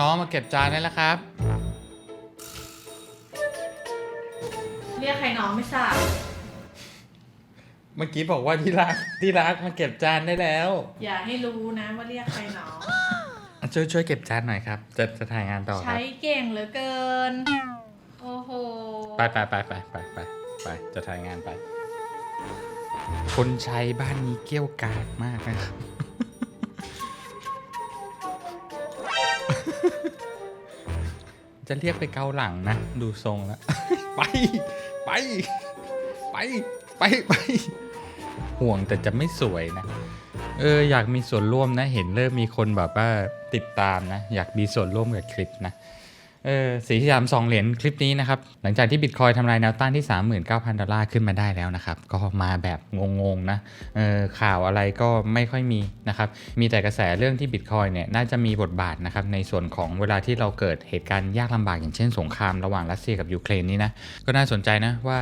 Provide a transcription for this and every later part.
น้องๆมาเก็บจานได้แล้วครับ เรียกใครน้องไม่ทราบเมื่อกี้บอกว่าที่รักที่รักมาเก็บจานได้แล้วอย่าให้รู้นะว่าเรียกใครน้องช่วยช่วยเก็บจานหน่อยครับ จะจะถ่ายงานต่อคใช้รับเก่งเหลือเกิน โอ้โหไปไปไปไปไปไปไปจะถ่ายงานไป คนใช้บ้านนี้เกี้ยวกาดมากนะครับ จะเรียกไปเกาหลังนะ ดูทรงแล้ว ไป ไป ไป ไปไป ห่วงแต่จะไม่สวยนะ เออ อยากมีส่วนร่วมนะ เห็นเริ่มมีคนแบบว่าติดตามนะ อยากมีส่วนร่วมกับคลิปนะ เออสีสยามสองเหรียญคลิปนี้นะครับ หลังจากที่บิตคอยทำลายแนวต้านที่ 39,000 ดอลลาร์ขึ้นมาได้แล้วนะครับ ก็มาแบบงงๆนะเออข่าวอะไรก็ไม่ค่อยมีนะครับ มีแต่กระแสเรื่องที่บิตคอยเนี่ยน่าจะมีบทบาทนะครับ ในส่วนของเวลาที่เราเกิดเหตุการณ์ยากลำบากอย่างเช่นสงครามระหว่างรัสเซียกับยูเครนนี่นะ ก็น่าสนใจนะว่า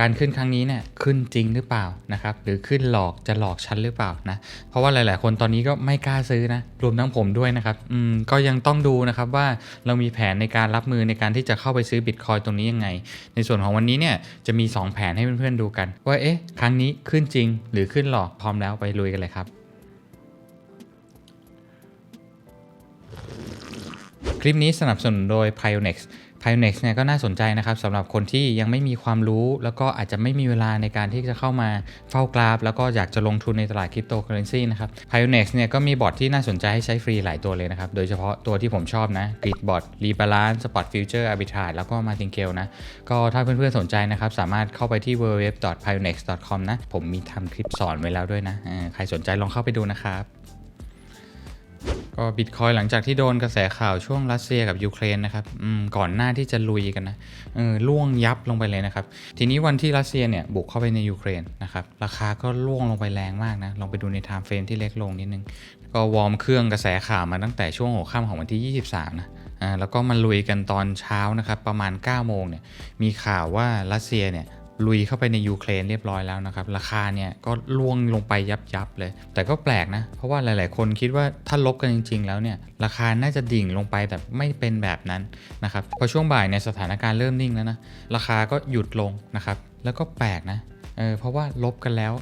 การขึ้นครั้งนี้เนี่ยขึ้นจริงหรือเปล่านะครับหรือขึ้นหลอกจะหลอกฉันหรือเปล่านะเพราะว่าหลาย ๆ คนตอนนี้ก็ไม่กล้าซื้อนะรวมทั้งผมด้วยนะครับอืมก็ยังต้องดูนะครับว่าเรามีแผนในการรับมือในการที่จะเข้าไปซื้อบิตคอยตรงนี้ยังไง ในส่วนของวันนี้เนี่ยจะมี 2 แผนให้เพื่อน ๆ ดูกัน ว่าเอ๊ะครั้งนี้ขึ้นจริง หรือขึ้นหลอกพร้อมแล้วไปลุยกันเลยครับคลิปนี้สนับสนุนโดย Pionex Pionex เนี่ยก็น่าสนใจนะครับสำหรับคนที่ยังไม่มีความรู้ แล้วก็อาจจะไม่มีเวลาในการที่จะเข้ามาเฝ้ากราฟ แล้วก็อยากจะลงทุนในตลาดคริปโตเคอเรนซีนะครับ Pionex เนี่ยก็มีบอทที่น่าสนใจให้ใช้ฟรีหลายตัวเลยนะครับ โดยเฉพาะตัวที่ผมชอบนะ Gridbot Rebalance Spot Future Arbitrage แล้วก็ Martingale นะ ก็ถ้าเพื่อนๆสนใจนะครับ สามารถเข้าไปที่ www.pionex.com นะ ผมมีทำคลิปสอนไว้แล้วด้วยนะ ใครสนใจลองเข้าไปดูนะครับ ก็บิตคอยหลังจากที่โดนกระแสข่าวช่วงรัสเซียกับยูเครนนะครับก่อนหน้าที่จะลุยกันนะเออล่วงยับลงไปเลยนะครับ ทีนี้วันที่รัสเซียเนี่ยบุกเข้าไปในยูเครนนะครับ ราคาก็ล่วงลงไปแรงมากนะ ลองไปดูในไทม์เฟรมที่เล็กลงนิดนึง ก็วอร์มเครื่องกระแสข่าวมาตั้งแต่ช่วงหัวค่ำของวันที่ 23 นะอ่าแล้วก็มาลุยกันตอนเช้านะครับ ประมาณ 9 โมงเนี่ยมีข่าวว่ารัสเซียเนี่ย ลุยเข้าไปในยูเครนเรียบร้อยแล้วนะครับ ราคาเนี่ยก็ล่วงลงไปยับยับเลย แต่ก็แปลกนะ เพราะว่าหลาย ๆ คนคิดว่าถ้าลบกันจริง ๆ แล้วเนี่ยราคาน่าจะดิ่งลงไปแบบไม่เป็นแบบนั้นนะครับพอช่วงบ่ายในยสถานการณ์เริ่มนิ่งแล้วนะราคาก็หยุดลงนะครับแล้วก็แปลกนะเออเพราะว่าลบกันแล้ว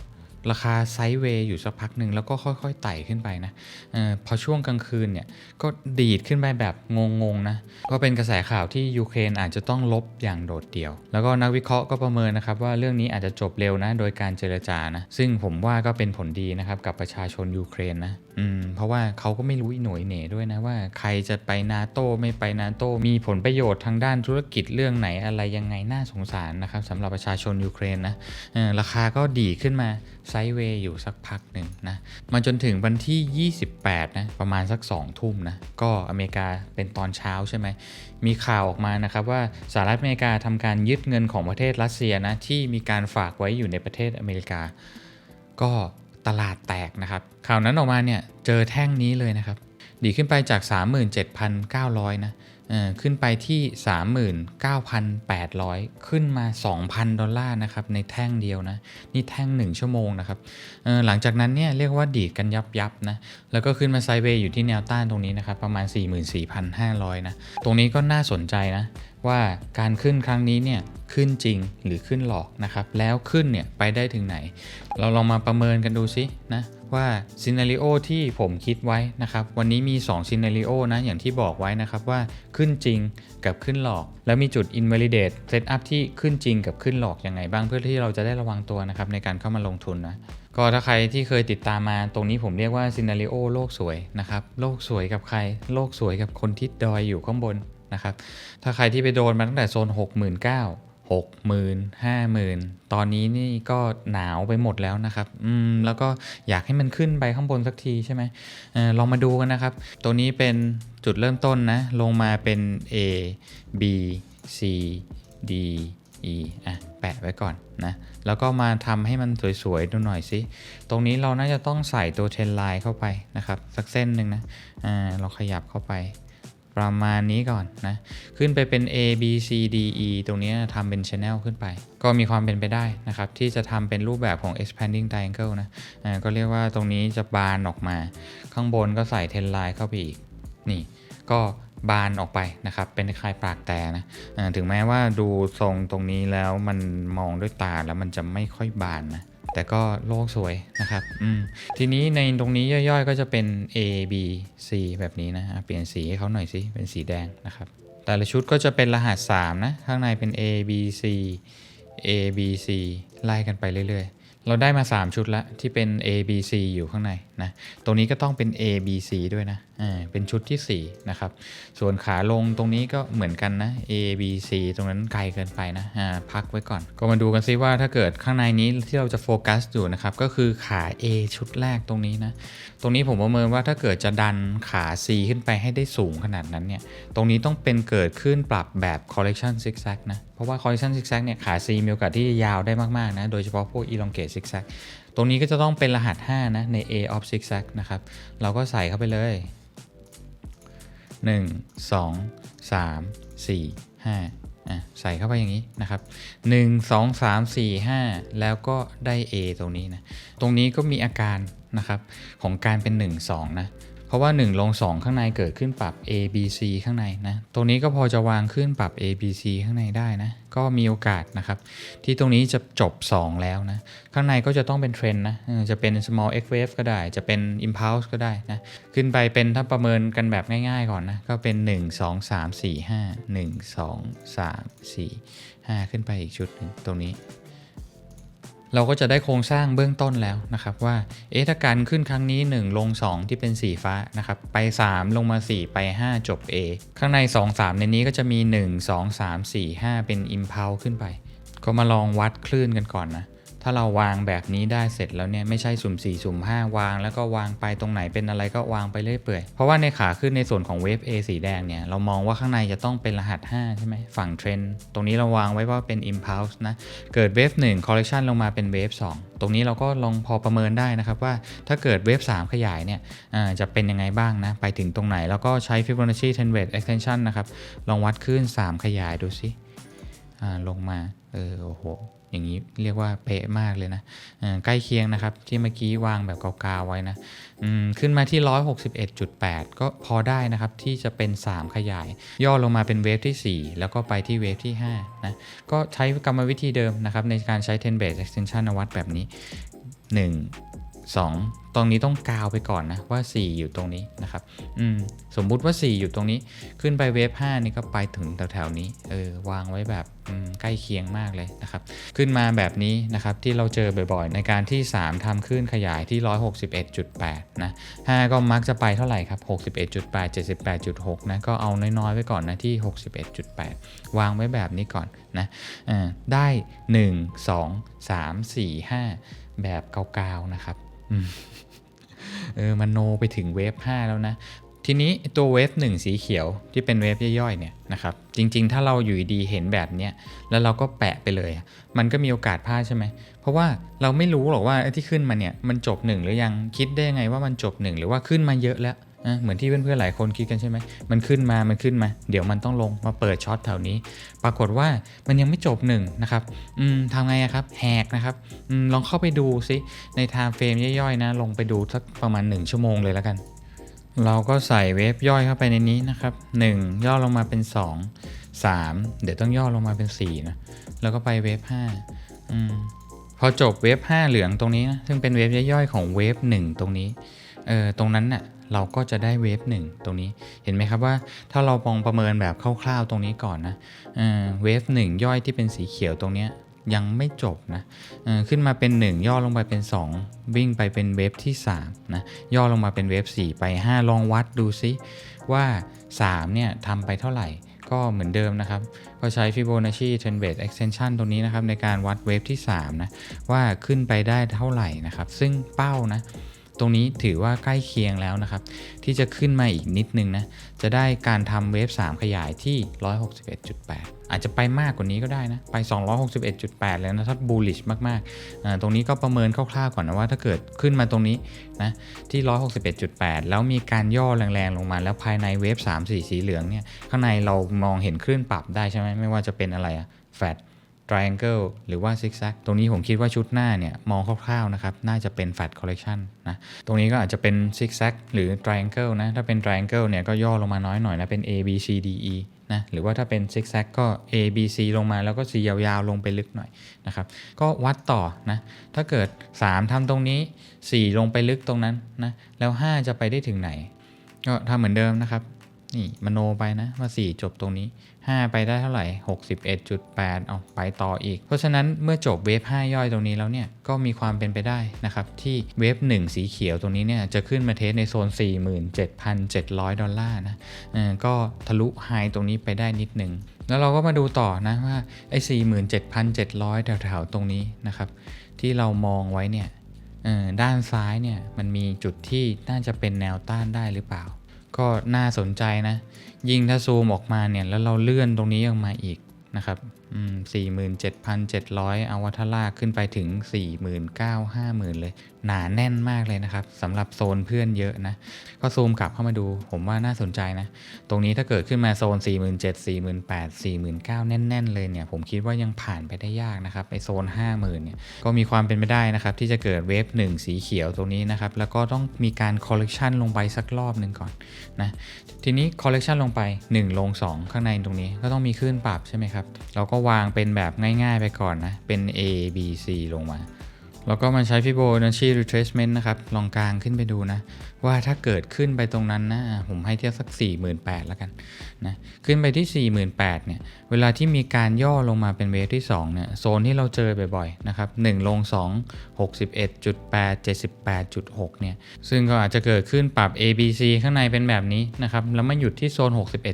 ราคาไซด์เวย์อยู่สักพักหนึ่งแล้วก็ค่อยๆไต่ขึ้นไปนะออพอช่วงกลางคืนเนี่ยก็ดีดขึ้นไปแบบงงๆนะก็เป็นกระแสข่าวที่ยูเครนอาจจะต้องลบอย่างโดดเดี่ยว แล้วก็นักวิเคราะห์ก็ประเมินนะครับว่าเรื่องนี้อาจจะจบเร็วนะโดยการเจรจานะซึ่งผมว่าก็เป็นผลดีนะครับกับประชาชนยูเครนนะอืมเพราะว่าเขาก็ไม่รู้อีหน่วยเหน่ด้วยนะว่าใครจะไปนาโต้ไม่ไปนาโต้มีผลประโยชน์ทางด้านธุรกิจเรื่องไหนอะไรยังไงน่าสงสารนะครับสำหรับประชาชนยูเครนนะออราคาก็ดีขึ้นมา ไซด์เวย์อยู่สักพักหนึ่งนะมาจนถึงวันที่ 28 นะประมาณสัก 2 ทุ่มนะก็อเมริกาเป็นตอนเช้าใช่ไหมมีข่าวออกมานะครับว่าสหรัฐอเมริกาทำการยึดเงินของประเทศรัสเซียนะที่มีการฝากไว้อยู่ในประเทศอเมริกา ก็ตลาดแตกนะครับข่าวนั้นออกมาเนี่ยเจอแท่งนี้เลยนะครับ ดีขึ้นไปจาก 37,900 นะเออขึ้นไปที่ 39,800 ขึ้นมา 2,000 ดอลลาร์นะครับ ในแท่งเดียวนะ นี่แท่ง 1 ชั่วโมงนะครับเออหลังจากนั้นเนี่ยเรียกว่าดีดกันยับยับนะ แล้วก็ขึ้นมาไซเวย์อยู่ที่แนวต้านตรงนี้นะครับ ประมาณ 44,500 นะ ตรงนี้ก็น่าสนใจนะ ว่าการขึ้นครั้งนี้เนี่ยขึ้นจริงหรือขึ้นหลอกนะครับ แล้วขึ้นเนี่ยไปได้ถึงไหน เราลองมาประเมินกันดูซินะ ว่าซีนารีโอที่ผมคิดไว้นะครับ วันนี้มี2ซีนารีโอนะ อย่างที่บอกไว้นะครับว่าขึ้นจริงกับขึ้นหลอก แล้วมีจุด invalidate setup ที่ขึ้นจริงกับขึ้นหลอกยังไงบ้างเพื่อที่เราจะได้ระวังตัวนะครับในการเข้ามาลงทุนนะก็ถ้าใครที่เคยติดตามมาตรงนี้ผมเรียกว่าซีนารีโอโลกสวยนะครับโลกสวยกับใคร โลกสวยกับคนที่ดอยอยู่ข้างบนนะครับถ้าใครที่ไปโดนมาตั้งแต่โซน 6 9 0 0 0 หกหมื่นห้าหมื่นตอนนี้นี่ก็หนาวไปหมดแล้วนะครับ อืม แล้วก็อยากให้มันขึ้นไปข้างบนสักทีใช่ไหมออลองมาดูกันนะครับ ตัวนี้เป็นจุดเริ่มต้นนะ ลงมาเป็น A B C D E อะ แปะไว้ก่อนนะ แล้วก็มาทำให้มันสวยๆดูหน่อยสิ ตรงนี้เราน่าจะต้องใส่ตัวเทรนไลน์เข้าไปนะครับ สักเส้นหนึ่งนะ อ่า เราขยับเข้าไป ประมาณนี้ก่อนนะ ขึ้นไปเป็น A B C D E ตรงนี้ทำเป็น Channel ขึ้นไป ก็มีความเป็นไปได้นะครับ ที่จะทำเป็นรูปแบบของ expanding triangle นะอ่าก็เรียกว่าตรงนี้จะบานออกมา ข้างบนก็ใส่เทนไลน์เข้าไปอีก นี่ ก็บานออกไปนะครับ เป็นคล้ายๆปากแต่นะถึงแม้ว่าดูทรงตรงนี้แล้วมันมองด้วยตาแล้วมันจะไม่ค่อยบานนะ แต่ก็โลกสวยนะครับอืมทีนี้ในตรงนี้ย่อยๆ ก็จะเป็น A B C แบบนี้นะอะเปลี่ยนสีให้เขาหน่อยสิเป็นสีแดงนะครับ แต่ละชุดก็จะเป็นรหัส 3 นะ ข้างในเป็น A B C A B C ไล่กันไปเรื่อยๆเราได้มา 3 ชุดละที่เป็น A B C อยู่ข้างในนะ ตรงนี้ก็ต้องเป็น A B C ด้วยนะอ่าเป็นชุดที่ 4 นะครับ ส่วนขาลงตรงนี้ก็เหมือนกันนะ A B C ตรงนั้นไกลเกินไปนะอ่าพักไว้ก่อน ก็มาดูกันซิว่าถ้าเกิดข้างในนี้ที่เราจะโฟกัสอยู่นะครับ ก็คือขา A ชุดแรกตรงนี้นะ ตรงนี้ผมประเมินว่าถ้าเกิดจะดันขา C ขึ้นไปให้ได้สูงขนาดนั้นเนี่ย ตรงนี้ต้องเป็นเกิดขึ้นปรับแบบ collection zigzag นะ เพราะว่า collection zigzag เนี่ยขา C มีโอกาสที่จะยาวได้มากๆนะ โดยเฉพาะพวก elongate zigzag ตรงนี้ก็จะต้องเป็นรหัส 5 นะ ใน A of zigzag นะครับ เราก็ใส่เข้าไปเลย 1 2 3 4 5อะใส่เข้าไปอย่างนี้นะครับ 1 2 3 4 5 แล้วก็ได้ A ตรงนี้นะ ตรงนี้ก็มีอาการนะครับของการเป็น 1 2 นะเพราะว่า 1 ลง 2 ข้างในเกิดขึ้นปรับ A B C ข้างในนะ ตรงนี้ก็พอจะวางขึ้นปรับ A B C ข้างในได้นะ ก็มีโอกาสนะครับ ที่ตรงนี้จะจบ 2 แล้วนะ ข้างในก็จะต้องเป็นเทรนนะจะเป็น small x wave ก็ได้ จะเป็น impulse ก็ได้นะ ขึ้นไปเป็นถ้าประเมินกันแบบง่ายๆก่อนนะ ก็เป็น 1 2 3 4 5 1 2 3 4 5 ขึ้นไปอีกชุดหนึ่งตรงนี้ เราก็จะได้โครงสร้างเบื้องต้นแล้วนะครับว่าเอ๊ะถ้าการขึ้นครั้งนี้ 1 ลง 2 ที่เป็นสีฟ้านะครับไป 3 ลงมา 4 ไป 5 จบ A ข้างใน 2 3 ในนี้ก็จะมี 1 2 3 4 5 เป็น impulse ขึ้นไป ก็มาลองวัดคลื่นกันก่อนนะ ถ้าเราวางแบบนี้ได้เสร็จแล้วเนี่ยไม่ใช่สุ่ม4สุ่ม5 วาง แล้วก็วางไปตรงไหนเป็นอะไรก็วางไปเรื่อยเปื่อยเพราะว่าในขาขึ้นในส่วนของเวฟ A สีแดงเนี่ยเรามองว่าข้างในจะต้องเป็นรหัส 5 ใช่ไหมฝั่งเทรนด์ตรงนี้เราวางไว้ว่าเป็น impulse นะ เกิดเวฟ1 collection ลงมาเป็นเวฟ2 ตรงนี้เราก็ลองพอประเมินได้นะครับว่าถ้าเกิดเวฟ3 ขยายเนี่ยจะเป็นยังไงบ้างนะ ไปถึงตรงไหนแล้วก็ใช้ Fibonacci 10 weight extension นะครับลองวัดคลื่น3 ขยายดูสิ ลงมาเออโอ้โหอย่างนี้เรียกว่าเป๊ะมากเลยนะใกล้เคียงนะครับที่เมื่อกี้วางแบบกาวๆไว้นะขึ้นมาที่ 161.8 ก็พอได้นะครับที่จะเป็น 3 ขยาย ย่อลงมาเป็นเวฟที่ 4 แล้วก็ไปที่เวฟที่5นะก็ใช้กรรมวิธีเดิมนะครับในการใช้ 10 base extension นวัดแบบนี้ 1 2 ตรงนี้ต้องกาวไปก่อนนะว่า 4 อยู่ตรงนี้นะครับอืมสมมุติว่า 4 อยู่ตรงนี้ ขึ้นไปเวฟ5นี่ก็ไปถึงแถวๆนี้เออวางไว้แบบใกล้เคียงมากเลยนะครับ ขึ้นมาแบบนี้นะครับที่เราเจอบ่อยๆ ในการที่ 3ทำขึ้นขยายที่ 161.8 นะ 5 ก็มักจะไปเท่าไหร่ครับ 61.8 78.6 นะ ก็เอาน้อยๆ ไว้ก่อนนะที่ 61.8 วางไว้แบบนี้ก่อนนะอ่าได้ 1 2 3 4 5 แบบกาๆนะครับ เออมันโนไปถึงเวฟ5แล้วนะ ทีนี้ตัวเวฟ1สีเขียวที่เป็นเวฟย่อยๆเนี่ยนะครับจริงๆ ถ้าเราอยู่ดีเห็นแบบเนี้ยแล้วเราก็แปะไปเลย มันก็มีโอกาสพลาดใช่ไหม เพราะว่าเราไม่รู้หรอกว่าไอ้ที่ขึ้นมาเนี่ยมันจบหนึ่งหรือยังคิดได้ยังไงว่ามันจบหนึ่งหรือว่าขึ้นมาเยอะแล้ว นะเหมือนที่เพื่อนๆหลายคนคิดกันใช่ไหมมันขึ้นมา มันขึ้นมา เดี๋ยวมันต้องลงมาเปิดช็อตแถวนี้ ปรากฏว่ามันยังไม่จบหนึ่งนะครับอืมทำไงครับ แหกนะครับอืมลองเข้าไปดูซิ ในไทม์เฟรมย่อยๆนะ ลงไปดูสักประมาณ 1 ชั่วโมงเลยแล้วกัน เราก็ใส่เวฟย่อยเข้าไปในนี้นะครับ 1 ย่อลงมาเป็น 2 3 เดี๋ยวต้องย่อลงมาเป็น4นะแล้วก็ไปเวฟ5อืมพอจบเวฟ5เหลืองตรงนี้นะซึ่งเป็นเวฟย่อยๆของเวฟ1ตรงนี้เออตรงนั้นน่ะ เราก็จะได้เวฟ1ตรงนี้เห็นไหมครับว่าถ้าเรามองประเมินแบบคร่าวๆตรงนี้ก่อนนะเออเวฟ1ย่อยที่เป็นสีเขียวตรงนี้ยังไม่จบนะเออขึ้นมาเป็น 1 ย่อลงไปเป็น 2 วิ่งไปเป็นเวฟที่3นะย่อลงมาเป็นเวฟ4ไป 5 ลองวัดดูซิว่า3เนี่ยทำไปเท่าไหร่ก็เหมือนเดิมนะครับ ก็ใช้ Fibonacci 10 base extension ตรงนี้นะครับ ในการวัดเวฟที่3นะว่าขึ้นไปได้เท่าไหร่นะครับ ซึ่งเป้านะ ตรงนี้ถือว่าใกล้เคียงแล้วนะครับ ที่จะขึ้นมาอีกนิดนึงนะ จะได้การทำเวฟ 3 ขยายที่ 161.8 อาจจะไปมากกว่านี้ก็ได้นะ ไป 261.8 แล้วนะถ้า bullish มากๆ ตรงนี้ก็ประเมินคร่าวๆก่อนนะว่าถ้าเกิดขึ้นมาตรงนี้นะที่ 161.8 แล้วมีการย่อแรงๆ ลงมา แล้วภายในเวฟ 3 4 สีเหลืองเนี่ยข้างในเรามองเห็นคลื่นปรับได้ใช่ไหมไม่ว่าจะเป็นอะไรอะแฟด triangle หรือว่า zigzag ตรงนี้ผมคิดว่าชุดหน้าเนี่ย มองคร่าวๆนะครับ น่าจะเป็น flat collection นะ ตรงนี้ก็อาจจะเป็น zigzag หรือ triangle นะ ถ้าเป็น triangle เนี่ย ก็ย่อลงมาน้อยหน่อยนะ เป็น A B C D E นะ หรือว่าถ้าเป็น zigzag ก็ A B C ลงมาแล้วก็ C ยาวๆ ลงไปลึกหน่อยนะครับ ก็วัดต่อนะ ถ้าเกิด 3ทำตรงนี้ 4 ลงไปลึกตรงนั้นนะ แล้ว 5 จะไปได้ถึงไหน ก็ทำเหมือนเดิมนะครับ นี่มโนไปนะว่า 4 จบตรงนี้ 5 ไปได้เท่าไหร่ 61.8เอาไปต่ออีก เพราะฉะนั้นเมื่อจบเวฟ 5 ย่อยตรงนี้แล้วเนี่ยก็มีความเป็นไปได้นะครับที่เวฟ 1 สีเขียวตรงนี้เนี่ยจะขึ้นมาเทสในโซน 47,700 ดอลลาร์นะเออก็ทะลุไฮตรงนี้ไปได้นิดนึงแล้วเราก็มาดูต่อนะว่าไอ้47,700 แถวๆตรงนี้นะครับที่เรามองไว้เนี่ยเออด้านซ้ายเนี่ยมันมีจุดที่น่าจะเป็นแนวต้านได้หรือเปล่า ก็น่าสนใจนะ ยิ่งถ้าซูมออกมาเนี่ยแล้วเราเลื่อนตรงนี้ออกมาอีกนะครับอืม47,700 เอาวัทลากขึ้นไปถึง 49,000 50,000 เลย หนาแน่นมากเลยนะครับสำหรับโซนเพื่อนเยอะนะก็ซูมกลับเข้ามาดู ผมว่าน่าสนใจนะ ตรงนี้ถ้าเกิดขึ้นมาโซน 47,000 48,000 49,000แน่น ๆ เลยเนี่ยผมคิดว่ายังผ่านไปได้ยากนะครับไอโซน 50,000เนี่ยก็มีความเป็นไปได้นะครับที่จะเกิดเวฟ1 สีเขียวตรงนี้นะครับแล้วก็ต้องมีการคอลเลกชันลงไปสักรอบหนึ่งก่อนนะทีนี้คอลเลกชันลงไป 1 ลง 2 ข้างในตรงนี้ก็ต้องมีคลื่นปรับใช่ไหมครับเราก็วางเป็นแบบง่าย ๆ ไปก่อนนะเป็น A B C ลงมา แล้วก็มาใช้ Fibonacci retracement นะครับ ลองกลางขึ้นไปดูนะ ว่าถ้าเกิดขึ้นไปตรงนั้นนะ ผมให้เทียบสัก 48,000แล้วกันนะ ขึ้นไปที่ 48,000เนี่ย เวลาที่มีการย่อลงมาเป็นเวฟที่ 2 เนี่ย โซนที่เราเจอบ่อยๆ นะครับ 1 ลง 2 61.8 78.6 เนี่ย ซึ่งก็อาจจะเกิดขึ้นปรับ ABC ข้างในเป็นแบบนี้นะครับ แล้วมาหยุดที่โซน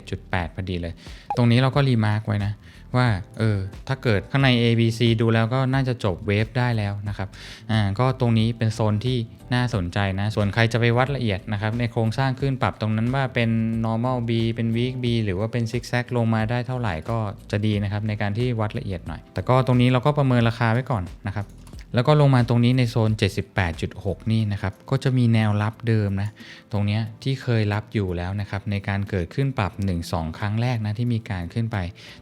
61.8 พอดีเลย ตรงนี้เราก็รีมาร์กไว้นะ ว่าเออถ้าเกิดข้างใน A B C ดูแล้วก็น่าจะจบเวฟได้แล้วนะครับอ่าก็ตรงนี้เป็นโซนที่น่าสนใจนะ ส่วนใครจะไปวัดละเอียดนะครับในโครงสร้างขึ้นปรับตรงนั้นว่าเป็น normal B เป็น weak B หรือว่าเป็น zigzag ลงมาได้เท่าไหร่ก็จะดีนะครับในการที่วัดละเอียดหน่อย แต่ก็ตรงนี้เราก็ประเมินราคาไว้ก่อนนะครับ แล้วก็ลงมาตรงนี้ในโซน 78.6 นี่นะครับ ก็จะมีแนวรับเดิมนะ ตรงนี้ที่เคยรับอยู่แล้วนะครับ ในการเกิดขึ้นปรับ 1-2 ครั้งแรกนะที่มีการขึ้นไป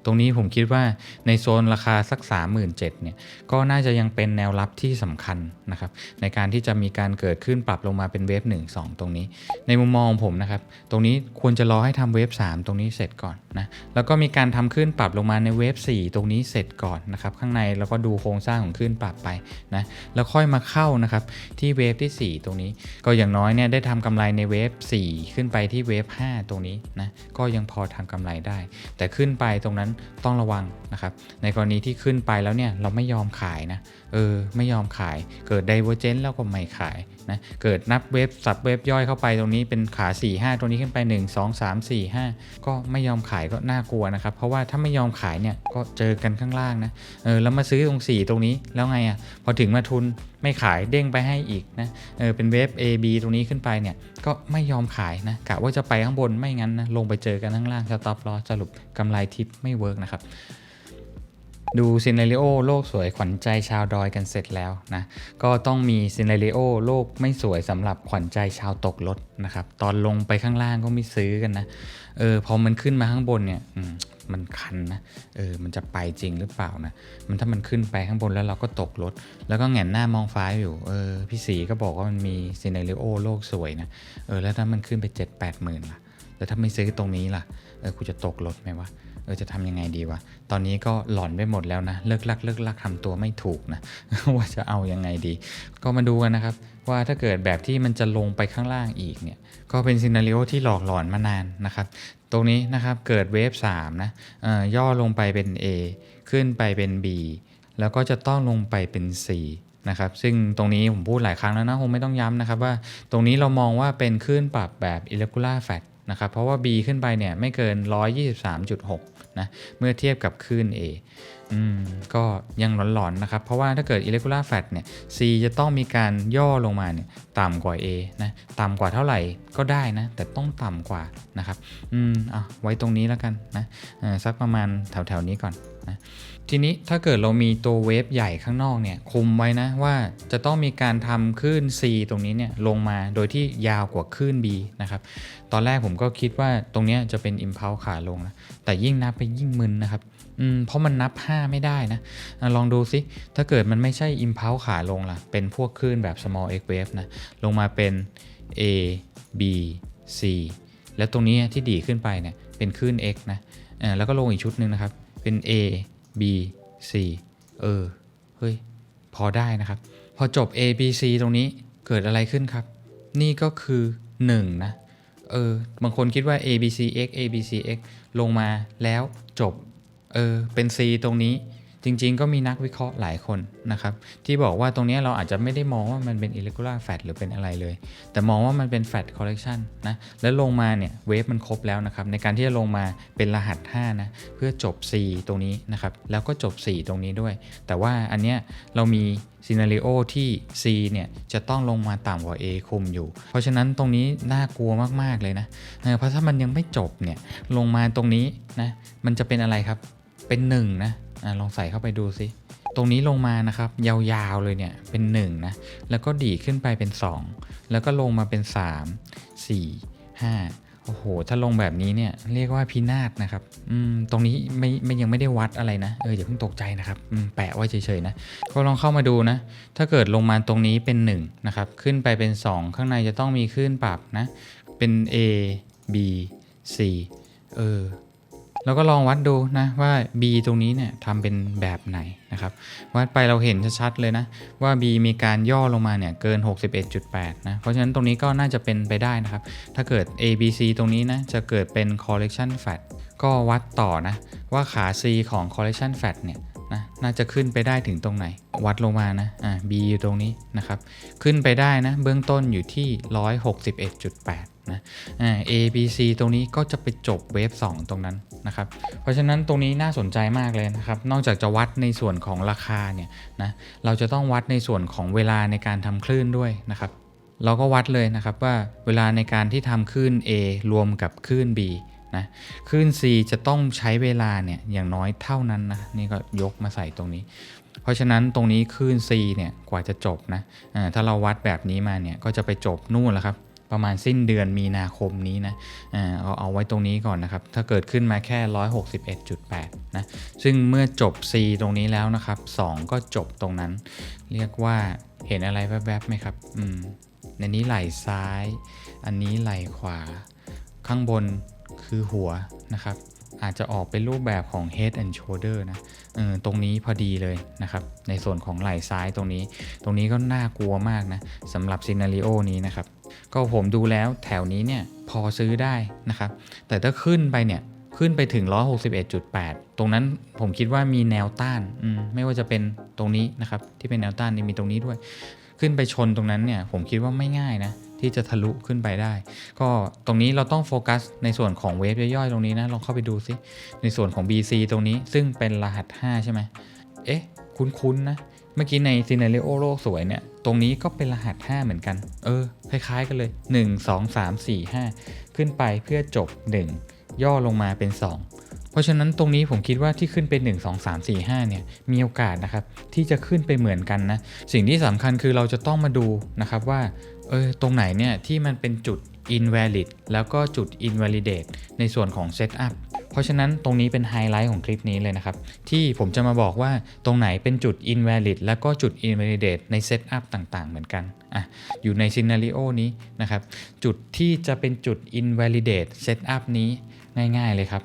ตรงนี้ผมคิดว่าในโซนราคาสัก 37,000เนี่ย ก็น่าจะยังเป็นแนวรับที่สำคัญนะครับ ในการที่จะมีการเกิดขึ้นปรับลงมาเป็นเวฟ1 2 ตรงนี้ ในมุมมองผมนะครับ ตรงนี้ควรจะรอให้ทำเวฟ3 ตรงนี้เสร็จก่อนนะ แล้วก็มีการทำขึ้นปรับลงมาในเวฟ4 ตรงนี้เสร็จก่อนนะครับ ข้างในแล้วก็ดูโครงสร้างของขึ้นปรับไปนะแล้วค่อยมาเข้านะครับที่เวฟที่ 4 ตรงนี้ ก็อย่างน้อยเนี่ยได้ทำกำไรในเวฟ4 ขึ้นไปที่เวฟ5 ตรงนี้นะก็ยังพอทำกำไรได้ แต่ขึ้นไปตรงนั้นต้องระวังนะครับในกรณีที่ขึ้นไปแล้วเนี่ยเราไม่ยอมขายนะเออไม่ยอมขายเกิดไดเวอร์เจนแล้วก็ไม่ขาย นะเกิดนับเว็บสับเว็บย่อยเข้าไปตรงนี้เป็นขา 4 5 ตรงนี้ขึ้นไป 1 2 3 4 5 ก็ไม่ยอมขายก็น่ากลัวนะครับ เพราะว่าถ้าไม่ยอมขายเนี่ยก็เจอกันข้างล่างนะเออแล้วมาซื้อตรง 4 ตรงนี้แล้วไงอะ่ะพอถึงมาทุนไม่ขายเด้งไปให้อีกนะเออเป็นเวฟ A B ตรงนี้ขึ้นไปเนี่ยก็ไม่ยอมขายนะกะว่าจะไปข้างบนไม่งั้นนะลงไปเจอกันข้างล่างสต็อปลอสรุปกำไรทิปไม่เวิร์กนะครับ ดูซินเนริโอโลกสวยขวัญใจชาวดอยกันเสร็จแล้วนะก็ต้องมีซินเนริโอโลกไม่สวยสำหรับขวัญใจชาวตกรถนะครับตอนลงไปข้างล่างก็ไม่ซื้อกันนะเออพอมันขึ้นมาข้างบนเนี่ยอืมันคันนะเออมันจะไปจริงหรือเปล่านะมันถ้ามันขึ้นไปข้างบนแล้วเราก็ตกรถ แล้วก็แหงนหน้ามองฟ้าอยู่เออพี่สีก็บอกว่ามันมีซินเนริโอโลกสวยนะเออแล้วถ้ามันขึ้นไป 7 8หมื่นล่ะแล้วถ้าไม่ซื้อตรงนี้ล่ะเออกูจะตกรถไหมวะ เออจะทำยังไงดีวะ ตอนนี้ก็หลอนไปหมดแล้วนะ เลิกลักเลิกลักทำตัวไม่ถูกนะ ว่าจะเอายังไงดี ก็มาดูกันนะครับ ว่าถ้าเกิดแบบที่มันจะลงไปข้างล่างอีกเนี่ย ก็เป็นซีนารีโอที่หลอกหลอนมานานนะครับ ตรงนี้นะครับเกิดเวฟ3นะเอ่อย่อลงไปเป็น A ขึ้นไปเป็น B แล้วก็จะต้องลงไปเป็น C นะครับซึ่งตรงนี้ผมพูดหลายครั้งแล้วนะคงไม่ต้องย้ำนะครับว่าตรงนี้เรามองว่าเป็นคลื่นปรับแบบ irregular flat นะครับเพราะว่า B ขึ้นไปเนี่ยไม่เกิน 123.6 นะเมื่อเทียบกับคลื่น A อืมก็ยังหลอนๆนะครับ เพราะว่าถ้าเกิด irregular flat เนี่ย C จะต้องมีการย่อลงมาเนี่ยต่ำกว่า A นะต่ำกว่าเท่าไหร่ก็ได้นะ แต่ต้องต่ำกว่านะครับ อืมอะไว้ตรงนี้แล้วกันนะอ่าสักประมาณแถวๆนี้ก่อนนะ ทีนี้ถ้าเกิดเรามีตัวเวฟใหญ่ข้างนอกเนี่ยคุมไว้นะว่าจะต้องมีการทำคลื่น C ตรงนี้เนี่ยลงมาโดยที่ยาวกว่าคลื่น B นะครับ ตอนแรกผมก็คิดว่าตรงนี้จะเป็น impulse ขาลงนะแต่ยิ่งนับไปยิ่งมึนนะครับอืมเพราะมันนับ 5 ไม่ได้นะลองดูซิ ถ้าเกิดมันไม่ใช่ impulse ขาลงล่ะ เป็นพวกคลื่นแบบ small x wave นะลงมาเป็น A B C แล้วตรงนี้ที่ดีขึ้นไปเนี่ยเป็นคลื่น x นะแล้วก็ลงอีกชุดหนึ่งนะครับเป็น A B C เออ เฮ้ย พอได้นะครับ พอจบ A B C ตรงนี้เกิดอะไรขึ้นครับ นี่ก็คือ 1 นะ เออ บางคนคิดว่า A B C X A B C X ลงมาแล้วจบ เออ เป็น C ตรงนี้ จริงๆ ก็มีนักวิเคราะห์หลายคนนะครับ ที่บอกว่าตรงนี้เราอาจจะไม่ได้มองว่ามันเป็น irregular fat หรือเป็นอะไรเลย แต่มองว่ามันเป็น fat collection นะ แล้วลงมาเนี่ยเวฟมันครบแล้วนะครับ ในการที่จะลงมาเป็นรหัส 5 นะ เพื่อจบ C ตรงนี้นะครับ แล้วก็จบ 4 ตรงนี้ด้วย แต่ว่าอันเนี้ยเรามีซีนารีโอที่ C เนี่ยจะต้องลงมาต่ำกว่า A คุมอยู่ เพราะฉะนั้นตรงนี้น่ากลัวมาก ๆ เลยนะเออเพราะถ้ามันยังไม่จบเนี่ยลงมาตรงนี้นะมันจะเป็นอะไรครับเป็น1นะ อลองใส่เข้าไปดูซิ ตรงนี้ลงมานะครับ ยาวๆเลยเนี่ยเป็น 1 นะ แล้วก็ดีขึ้นไปเป็น 2 แล้วก็ลงมาเป็น 3 4 5โอ้โห ถ้าลงแบบนี้เนี่ยเรียกว่าพินาศนะครับ อืม ตรงนี้ไม่ไม่ยังไม่ได้วัดอะไรนะ เอออย่าเพิ่งตกใจนะครับ อืม แปะไว้เฉยๆนะ ก็ลองเข้ามาดูนะ ถ้าเกิดลงมาตรงนี้เป็น1นะครับ ขึ้นไปเป็น 2 ข้างในจะต้องมีคลื่นปรับนะ เป็น A B C เออ แล้วก็ลองวัดดูนะว่า B ตรงนี้เนี่ยทำเป็นแบบไหนนะครับ วัดไปเราเห็นชัดๆเลยนะว่า B มีการย่อลงมาเนี่ยเกิน 61.8 นะ เพราะฉะนั้นตรงนี้ก็น่าจะเป็นไปได้นะครับ ถ้าเกิด A B C ตรงนี้นะจะเกิดเป็น correction fat ก็วัดต่อนะว่าขา C ของ correction fat เนี่ยนะน่าจะขึ้นไปได้ถึงตรงไหน วัดลงมานะอ่า B อยู่ตรงนี้นะครับ ขึ้นไปได้นะ เบื้องต้นอยู่ที่ 161.8นะอ่า A B C ตรงนี้ก็จะไปจบเวฟ2 ตรงนั้น นะครับ เพราะฉะนั้นตรงนี้น่าสนใจมากเลยนะครับ นอกจากจะวัดในส่วนของราคาเนี่ยนะ เราจะต้องวัดในส่วนของเวลาในการทำคลื่นด้วยนะครับ เราก็วัดเลยนะครับว่าเวลาในการที่ทำคลื่น A รวมกับคลื่น B นะคลื่น C จะต้องใช้เวลาเนี่ยอย่างน้อยเท่านั้นนะนี่ก็ยกมาใส่ตรงนี้ เพราะฉะนั้นตรงนี้คลื่น C เนี่ยกว่าจะจบนะถ้าเราวัดแบบนี้มาเนี่ยก็จะไปจบนู่นแล้วครับ ประมาณสิ้นเดือนมีนาคมนี้นะเอาเอาไว้ตรงนี้ก่อนนะครับ ถ้าเกิดขึ้นมาแค่ 161.8 นะ ซึ่งเมื่อจบ C ตรงนี้แล้วนะครับ 2 ก็จบตรงนั้น เรียกว่าเห็นอะไรแวบๆไหมครับ อืมในนี้ไหล่ซ้าย อันนี้ไหล่ขวา ข้างบนคือหัวนะครับ อาจจะออกเป็นรูปแบบของ head and shoulder นะเออตรงนี้พอดีเลยนะครับ ในส่วนของไหล่ซ้ายตรงนี้ ตรงนี้ก็น่ากลัวมากนะสำหรับซีนารีโอนี้นะครับ ก็ผมดูแล้วแถวนี้เนี่ยพอซื้อได้นะครับ แต่ถ้าขึ้นไปเนี่ยขึ้นไปถึง 161.8 ตรงนั้นผมคิดว่ามีแนวต้านมไม่ว่าจะเป็นตรงนี้นะครับ ที่เป็นแนวต้านนี่มีตรงนี้ด้วย ขึ้นไปชนตรงนั้นเนี่ยผมคิดว่าไม่ง่ายนะที่จะทะลุขึ้นไปได้ ก็ตรงนี้เราต้องโฟกัสในส่วนของเวฟย่อยๆ ตรงนี้นะ ลองเข้าไปดูซิ ในส่วนของ BC ตรงนี้ซึ่งเป็นรหัส 5 ใช่ไหมเอ๊ะ คุ้นๆนะ มื่อกี้ในซีเนเรโอโลกสวยเนี่ย ตรงนี้ก็เป็นรหัส 5 เหมือนกัน เออ คล้ายๆกันเลย 1 2 3 4 5 ขึ้นไปเพื่อจบ 1 ย่อลงมาเป็น 2 เพราะฉะนั้นตรงนี้ผมคิดว่าที่ขึ้นเป็น 1 2 3 4 5 เนี่ย มีโอกาสนะครับ ที่จะขึ้นไปเหมือนกันนะ สิ่งที่สำคัญคือเราจะต้องมาดูนะครับว่า เออ ตรงไหนเนี่ยที่มันเป็นจุด invalid แล้วก็จุด invalidate ในส่วนของ setup ราะฉะนั้นตรงนี้เป็นไฮไลท์ของคลิปนี้เลยนะครับ ที่ผมจะมาบอกว่าตรงไหนเป็นจุด invalid แล้วก็จุด invalidate ใน setup ต่างๆ เหมือนกันอะอยู่ใน scenario นี้นะครับ จุดที่จะเป็นจุด invalidate setup นี้ง่ายๆเลยครับ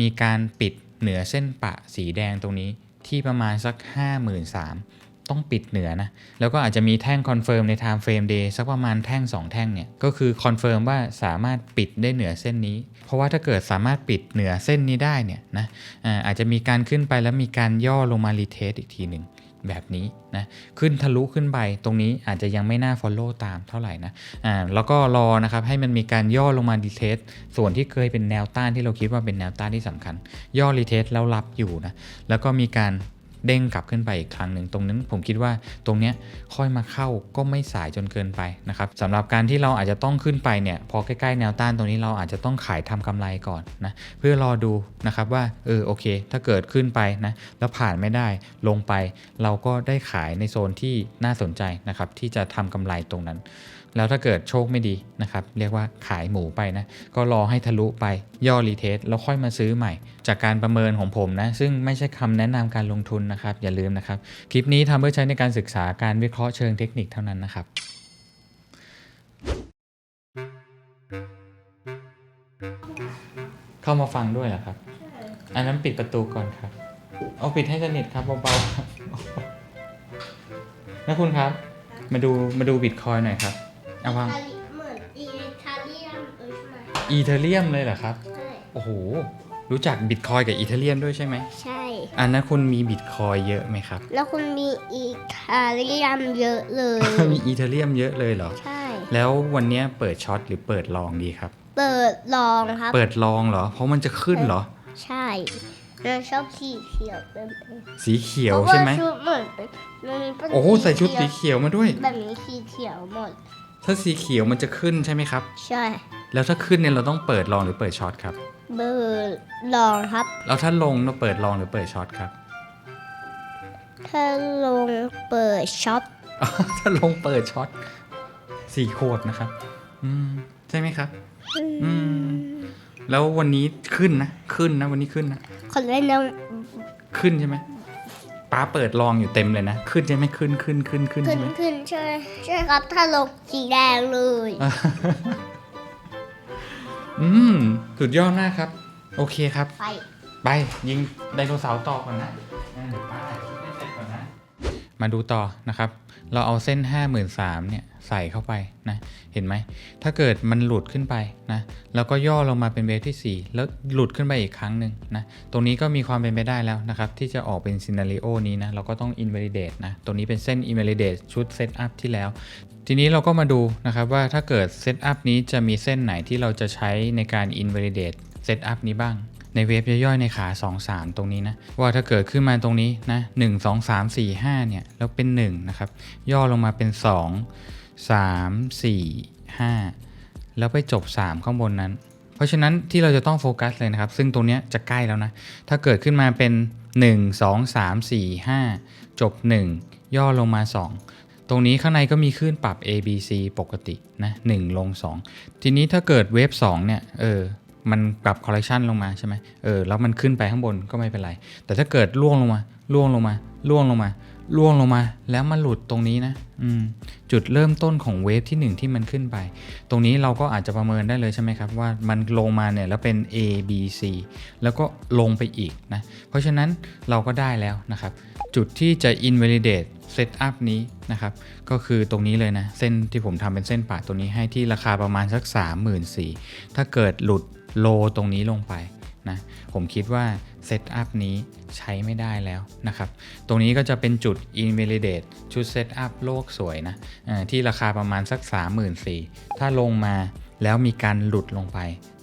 มีการปิดเหนือเส้นปะสีแดงตรงนี้ที่ประมาณสัก 53,000ต้องปิดเหนือนะ แล้วก็อาจจะมีแท่งคอนเฟิร์มใน time frame day สักประมาณแท่ง 2 แท่งเนี่ย ก็คือคอนเฟิร์มว่าสามารถปิดได้เหนือเส้นนี้ ราะว่าถ้าเกิดสามารถปิดเหนือเส้นนี้ได้เนี่ยนะอาจจะมีการขึ้นไปแล้วมีการย่อลงมารีเทสอีกทีหนึ่งแบบนี้นะขึ้นทะลุขึ้นไปตรงนี้อาจจะยังไม่น่า follow ตามเท่าไหร่นะอ่าแล้วก็รอนะครับให้มันมีการย่อลงมารีเทสส่วนที่เคยเป็นแนวต้านที่เราคิดว่าเป็นแนวต้านที่สำคัญ ย่อรีเทสแล้วรับอยู่นะแล้วก็มีการ เด้งกลับขึ้นไปอีกครั้งหนึ่งตรงนั้นผมคิดว่าตรงเนี้ยค่อยมาเข้าก็ไม่สายจนเกินไปนะครับสำหรับการที่เราอาจจะต้องขึ้นไปเนี่ยพอใกล้ๆแนวต้านตรงนี้เราอาจจะต้องขายทำกำไรก่อนนะเพื่อรอดูนะครับว่าเออโอเค ถ้าเกิดขึ้นไปนะแล้วผ่านไม่ได้ลงไป เราก็ได้ขายในโซนที่น่าสนใจนะครับที่จะทำกำไรตรงนั้น แล้วถ้าเกิดโชคไม่ดีนะครับเรียกว่าขายหมูไปนะก็รอให้ทะลุไปย่อรีเทสแล้วค่อยมาซื้อใหม่ จากการประเมินของผมนะซึ่งไม่ใช่คำแนะนำการลงทุนนะครับอย่าลืมนะครับคลิปนี้ทำเพื่อใช้ในการศึกษาการวิเคราะห์เชิงเทคนิคเท่านั้นนะครับเข้ามาฟังด้วยเหรอครับ อันนั้นปิดประตูก่อนครับ เอาปิดให้สนิทครับเบาๆครับนะคุณครับ มาดูมาดูบิตคอยหน่อยครับ เอาวาง เหมือนอีทาเลียมเออใช่ไหมอีเทเรียมเลยเหรอครับ ใช่โอ้โห รู้จักบิตคอยกับอีเทเรียมด้วยใช่ไหม ใช่ อันนั้นคุณมีบิตคอยเยอะไหมครับ แล้วคุณมีอีทาเลียมเยอะเลย มีอีเทเรียมเยอะเลยเหรอ ใช่ แล้ววันเนี้ยเปิดช็อตหรือเปิดลองดีครับ เปิดลองครับ เปิดลองเหรอ เพราะมันจะขึ้นเหรอ ใช่เราชอบสีเขียวเป็นสีเขียวพราะาใช่ไหมชุดเหมือนเป็นมันเป็นโอ้โหใส่ชุดสีเขียวมาด้วย แบบนี้สีเขียวหมด ถ้าสีเขียวมันจะขึ้นใช่ไหมครับ ใช่ แล้วถ้าขึ้นเนี่ยเราต้องเปิดลองหรือเปิดช็อตครับเปิดลองครับ แล้วถ้าลงเราเปิดลองหรือเปิดช็อตครับ ถ้าลงเปิดช็อปอ๋อถ้าลงเปิดช็อตสี่ขวบนะครับ อืมใช่ไหมครับ อืม แล้ววันนี้ขึ้นนะ ขึ้นนะ วันนี้ขึ้นนะ คนเล่นน้ขึ้นใช่ไหม ป้าเปิดลองอยู่เต็มเลยนะ ขึ้นใช่ไหมขึ้นขึ้นขึ้นขึ้นำขึ้ใช่นไหมขึ้นใช่ใช่ครับถ้าลงสีแดงเลย อืมสุดยอดมากครับ โอเคครับ ไป ไปยิงไดโนเสาร์ต่อก่อนนะงั้นเดี๋ยวป้าถ่ายคลิปให้เสร็จก่อนนะ มาดูต่อนะครับ เราเอาเส้น 5 3 0 0 0เนี่ยใส่เข้าไปนะเห็นไหม ถ้าเกิดมันหลุดขึ้นไปนะแล้วก็ย่อลงมาเป็นเวฟที่ 4 แล้วหลุดขึ้นไปอีกครั้งหนึ่งนะตรงนี้ก็มีความเป็นไปได้แล้วนะครับ ที่จะออกเป็นซีนารีโอนี้นะเราก็ต้อง invalidate นะตรงนี้เป็นเส้น invalidate ชุด setup ที่แล้ว ทีนี้เราก็มาดูนะครับว่าถ้าเกิด setup นี้จะมีเส้นไหนที่เราจะใช้ในการ invalidate setup นี้บ้าง ในเวฟย่อยๆในขา 2 3 ตรงนี้นะ ว่าถ้าเกิดขึ้นมาตรงนี้นะ1 2 3 4 5เนี่ยแล้วเป็น1นะครับย่อลงมาเป็น 2 3 4 5 แล้วไปจบ 3 ข้างบนนั้น เพราะฉะนั้นที่เราจะต้องโฟกัสเลยนะครับ ซึ่งตรงนี้จะใกล้แล้วนะ ถ้าเกิดขึ้นมาเป็น 1 2 3 4 5 จบ 1 ย่อลงมา2ตรงนี้ข้างในก็มีคลื่นปรับ A B C ปกตินะ1ลง 2 ทีนี้ถ้าเกิดเวฟ2เนี่ยเออ มันปรับคอลเล c ชันลงมาใช่ไหมเออแล้วมันขึ้นไปข้างบนก็ไม่เป็นไร แต่ถ้าเกิดล่วงลงมาล่วงลงมาล่วงลงมาล่วงลงมา แล้วมันหลุดตรงนี้นะอืมจุดเริ่มต้นของเวฟที่ 1 ที่มันขึ้นไป ตรงนี้เราก็อาจจะประเมินได้เลยใช่ไหมครับ ว่ามันลงมาเนี่ยแล้วเป็น A B C แล้วก็ลงไปอีกนะ เพราะฉะนั้นเราก็ได้แล้วนะครับ จุดที่จะ invalidate setup นี้นะครับ ก็คือตรงนี้เลยนะ เส้นที่ผมทำเป็นเส้นปาดตัวนี้ให้ที่ราคาประมาณสัก 34,000ถ้าเกิดหลุด โลตรงนี้ลงไปนะผมคิดว่าเซตอัพนี้ใช้ไม่ได้แล้วนะครับ ตรงนี้ก็จะเป็นจุด invalidate ชุดเซตอัพโลกสวยนะที่ราคาประมาณสัก 34,000ถ้าลงมาแล้วมีการหลุดลงไป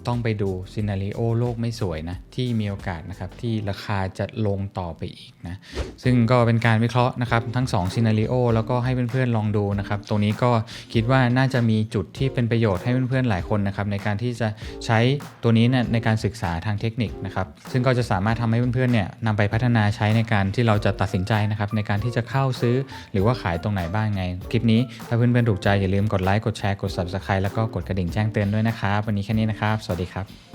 ต้องไปดูซีนารีโอโลกไม่สวยนะ ที่มีโอกาสนะครับที่ราคาจะลงต่อไปอีกนะ ซึ่งก็เป็นการวิเคราะห์นะครับทั้ง2ซีนารีโอแล้วก็ให้เพื่อนๆลองดูนะครับ ตรงนี้ก็คิดว่าน่าจะมีจุดที่เป็นประโยชน์ให้เพื่อนๆหลายคนนะครับในการที่จะใช้ตัวนี้เนี่ยในการศึกษาทางเทคนิคนะครับ ซึ่งก็จะสามารถทำให้เพื่อนๆเนี่ยนำไปพัฒนาใช้ในการที่เราจะตัดสินใจนะครับในการที่จะเข้าซื้อหรือว่าขายตรงไหนบ้างไง คลิปนี้ถ้าเพื่อนๆถูกใจอย่าลืมกดไลค์กดแชร์กด subscribe แล้วก็กดกระดิ่งแจ้งเตือนด้วยนะครับ วันนี้แค่นี้นะครับ สวัสดีครับ